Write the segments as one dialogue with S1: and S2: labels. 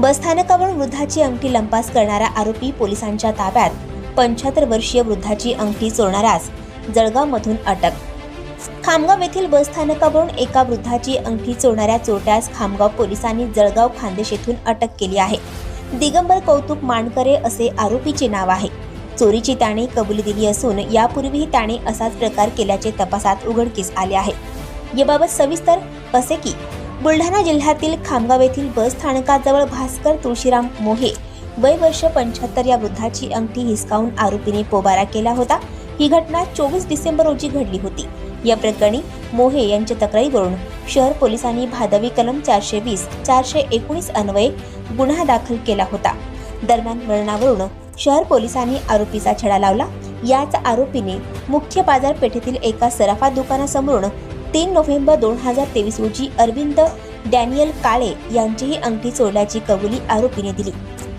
S1: बसस्थानकावरून वृद्धाची अंगठी लंपास करणारा आरोपी पोलिसांच्या ताब्यात. पंच्याहत्तर वर्षीय वृद्धाची अंगठी चोरणाऱ्यास जळगावमधून अटक. खामगाव येथील बसस्थानकावरून एका वृद्धाची अंगठी चोरणाऱ्या चोरट्यास खामगाव पोलिसांनी जळगाव खानदेश येथून अटक केली आहे. दिगंबर कौतुक मानकरे असे आरोपीचे नाव आहे. चोरीची त्याने कबुली दिली असून यापूर्वीही त्याने असाच प्रकार केल्याचे तपासात उघडकीस आले आहे. याबाबत सविस्तर असे की बुलढाणा जिल्ह्यातील खामगाव येथील बस स्थानकाजवळ भास्कर तुळशीराम मोहे वय वर्ष पंच्याहत्तर या वृद्धाची अंगठी हिसकावून आरोपीने पोबारा केला होता. ही घटना चोवीस डिसेंबर रोजी घडली होती. या प्रकरणी मोहे यांच्या तक्रारीवरून शहर पोलिसांनी भादवी कलम चारशे वीस चारशे एकोणीस अन्वये गुन्हा दाखल केला होता. दरम्यान वळणावरून शहर पोलिसांनी आरोपीचा छडा लावला. याच आरोपीने मुख्य बाजारपेठेतील एका सराफा दुकानासमोरून तीन नोव्हेंबर दोन हजार तेवीस रोजी अरविंद डॅनियल काळे यांचीही अंगठी चोरल्याची कबुली आरोपीने दिली.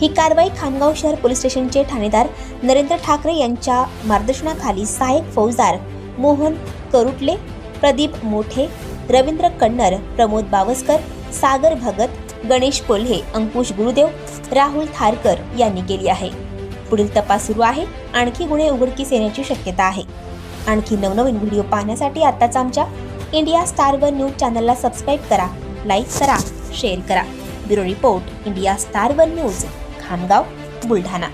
S1: ही कारवाई खामगाव शहर पोलीस स्टेशनचे ठाणेदार नरेंद्र ठाकरे यांच्या मार्गदर्शनाखाली सहाय्यक फौजदार मोहन करुटले प्रदीप मोठे रवींद्र कन्नर प्रमोद बावस्कर सागर भगत गणेश कोल्हे अंकुश गुरुदेव राहुल थारकर यांनी केली आहे. पुढील तपास सुरू आहे. आणखी गुन्हे उघडकीस येण्याची शक्यता आहे. आणखी नवनवीन व्हिडिओ पाहण्यासाठी आताच आमच्या इंडिया स्टार वन न्यूज चॅनलला सबस्क्राईब करा लाईक करा शेअर करा. Bureau report India star one news Khamgaon Buldhana.